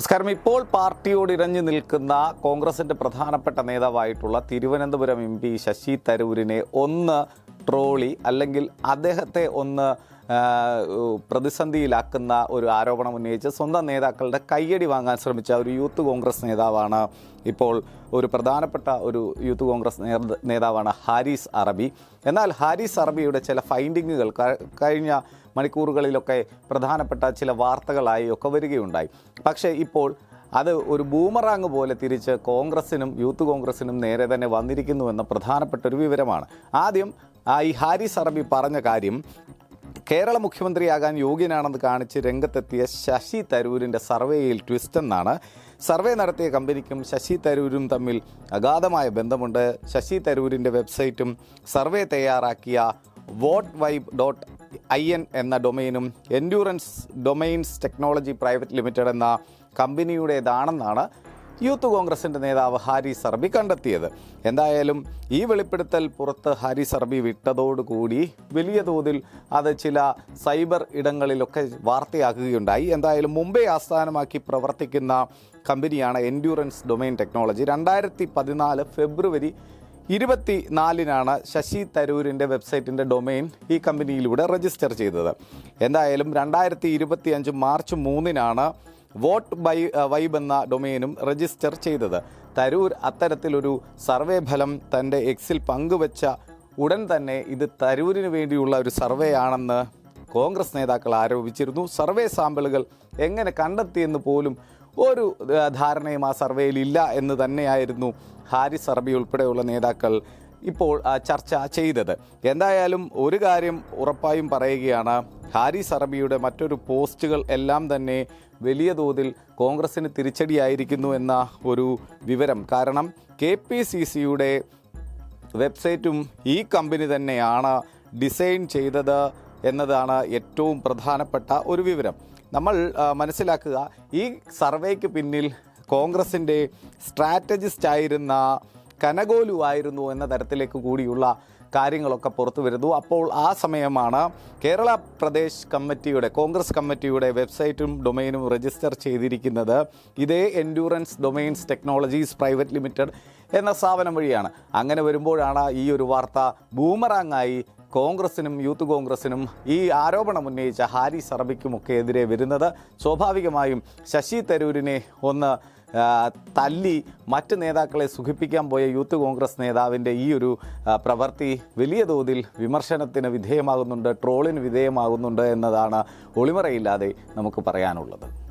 നമസ്കാരം. ഇപ്പോൾ പാർട്ടിയോട് ഇറഞ്ഞു നിൽക്കുന്ന കോൺഗ്രസിന്റെ പ്രധാനപ്പെട്ട നേതാവായിട്ടുള്ള തിരുവനന്തപുരം എം പി ശശി തരൂരിനെ ഒന്ന് ട്രോളി അല്ലെങ്കിൽ അദ്ദേഹത്തെ ഒന്ന് പ്രതിസന്ധിയിലാക്കുന്ന ഒരു ആരോപണം ഉന്നയിച്ച് സ്വന്തം നേതാക്കളുടെ കയ്യടി വാങ്ങാൻ ശ്രമിച്ച ഒരു യൂത്ത് കോൺഗ്രസ് നേതാവാണ് ഇപ്പോൾ ഒരു പ്രധാനപ്പെട്ട ഒരു യൂത്ത് കോൺഗ്രസ് നേതാവാണ് ഹാരിസ് അറബി. എന്നാൽ ഹാരിസ് അറബിയുടെ ചില ഫൈൻഡിങ്ങുകൾ കഴിഞ്ഞ മണിക്കൂറുകളിലൊക്കെ പ്രധാനപ്പെട്ട ചില വാർത്തകളായി ഒക്കെ വരികയുണ്ടായി. പക്ഷേ ഇപ്പോൾ അത് ഒരു ബൂമറാങ് പോലെ തിരിച്ച് കോൺഗ്രസിനും യൂത്ത് കോൺഗ്രസിനും നേരെ തന്നെ വന്നിരിക്കുന്നുവെന്ന പ്രധാനപ്പെട്ട ഒരു വിവരമാണ്. ആദ്യം ഈ ഹാരിസ് അറബി പറഞ്ഞ കാര്യം കേരള മുഖ്യമന്ത്രിയാകാൻ യോഗ്യനാണെന്ന് കാണിച്ച് രംഗത്തെത്തിയ ശശി തരൂരിന്റെ സർവേയിൽ ട്വിസ്റ്റ് എന്നാണ്. സർവേ നടത്തിയ കമ്പനിക്കും ശശി തരൂരും തമ്മിൽ അഗാധമായ ബന്ധമുണ്ട്. ശശി തരൂരിന്റെ വെബ്സൈറ്റും സർവേ തയ്യാറാക്കിയ vote vibe dot I N എന്ന ഡൊമൈനും endurance domains technology private limited എന്ന കമ്പനിയുടേതാണെന്നാണ് യൂത്ത് കോൺഗ്രസിന്റെ നേതാവ് ഹാരി സർബി കണ്ടെത്തിയത്. എന്തായാലും ഈ വെളിപ്പെടുത്തൽ പുറത്ത് ഹാരി സർബി വിട്ടതോടുകൂടി വലിയ തോതിൽ അത് ചില സൈബർ ഇടങ്ങളിലൊക്കെ വാർത്തയാക്കുകയുണ്ടായി എന്തായാലും മുംബൈ ആസ്ഥാനമാക്കി പ്രവർത്തിക്കുന്ന കമ്പനിയാണ് എൻഡ്യൂറൻസ് ഡൊമൈൻ ടെക്നോളജി. രണ്ടായിരത്തി പതിനാല് ഫെബ്രുവരി ഇരുപത്തി നാലിനാണ് ശശി തരൂരിന്റെ വെബ്സൈറ്റിന്റെ ഡൊമൈൻ ഈ കമ്പനിയിലൂടെ രജിസ്റ്റർ ചെയ്തത്. എന്തായാലും രണ്ടായിരത്തി ഇരുപത്തി അഞ്ച് മാർച്ച് മൂന്നിനാണ് വോട്ട് ബൈ വൈബ് എന്ന ഡൊമൈനും രജിസ്റ്റർ ചെയ്തത്. തരൂർ അത്തരത്തിലൊരു സർവേ ഫലം തന്റെ എക്സിൽ പങ്കുവച്ച ഉടൻ തന്നെ ഇത് തരൂരിന് വേണ്ടിയുള്ള ഒരു സർവേ ആണെന്ന് കോൺഗ്രസ് നേതാക്കൾ ആരോപിച്ചിരുന്നു. സർവേ സാമ്പിളുകൾ എങ്ങനെ കണ്ടെത്തിയെന്ന് പോലും ഒരു ധാരണയും ആ സർവേയിൽ ഇല്ല എന്ന് തന്നെയായിരുന്നു ഹാരിസ് അറബി ഉൾപ്പെടെയുള്ള നേതാക്കൾ ഇപ്പോൾ ചർച്ച ചെയ്തത്. എന്തായാലും ഒരു കാര്യം ഉറപ്പായും പറയുകയാണ്. ഹാരിസ് അറബിയുടെ മറ്റൊരു പോസ്റ്റുകൾ എല്ലാം തന്നെ വലിയ തോതിൽ കോൺഗ്രസിന് തിരിച്ചടിയായിരിക്കുന്നു എന്ന ഒരു വിവരം. കാരണം കെ പി സി സിയുടെ വെബ്സൈറ്റും ഈ കമ്പനി തന്നെയാണ് ഡിസൈൻ ചെയ്തത് എന്നതാണ് ഏറ്റവും പ്രധാനപ്പെട്ട ഒരു വിവരം. നമ്മൾ മനസ്സിലാക്കുക ഈ സർവേക്ക് പിന്നിൽ കോൺഗ്രസിന്റെ സ്ട്രാറ്റജിസ്റ്റ് ആയിരുന്ന കനഗോലു ആയിരുന്നു എന്ന തരത്തിലേക്ക് കൂടിയുള്ള കാര്യങ്ങളൊക്കെ പുറത്തു വരുന്നു. അപ്പോൾ ആ സമയമാണ് കേരള പ്രദേശ് കമ്മിറ്റിയുടെ കോൺഗ്രസ് കമ്മിറ്റിയുടെ വെബ്സൈറ്റും ഡൊമൈനും രജിസ്റ്റർ ചെയ്തിരിക്കുന്നത് ഇതേ endurance domains technologies private limited എന്ന സ്ഥാപനം വഴിയാണ്. അങ്ങനെ വരുമ്പോഴാണ് ഈ ഒരു വാർത്ത ബൂമറാങ്ങായി കോൺഗ്രസിനും യൂത്ത് കോൺഗ്രസിനും ഈ ആരോപണം ഉന്നയിച്ച ഹാരി സർബിക്കുമൊക്കെ എതിരെ വരുന്നത്. സ്വാഭാവികമായും ശശി തരൂരിനെ ഒന്ന് തല്ലി മറ്റ് നേതാക്കളെ സുഖിപ്പിക്കാൻ പോയ യൂത്ത് കോൺഗ്രസ് നേതാവിന്റെ ഈ ഒരു പ്രവൃത്തി വലിയ തോതിൽ വിമർശനത്തിന് വിധേയമാകുന്നുണ്ട് ട്രോളിന് വിധേയമാകുന്നുണ്ട് എന്നതാണ് ഒളിമറയില്ലാതെ നമുക്ക് പറയാനുള്ളത്.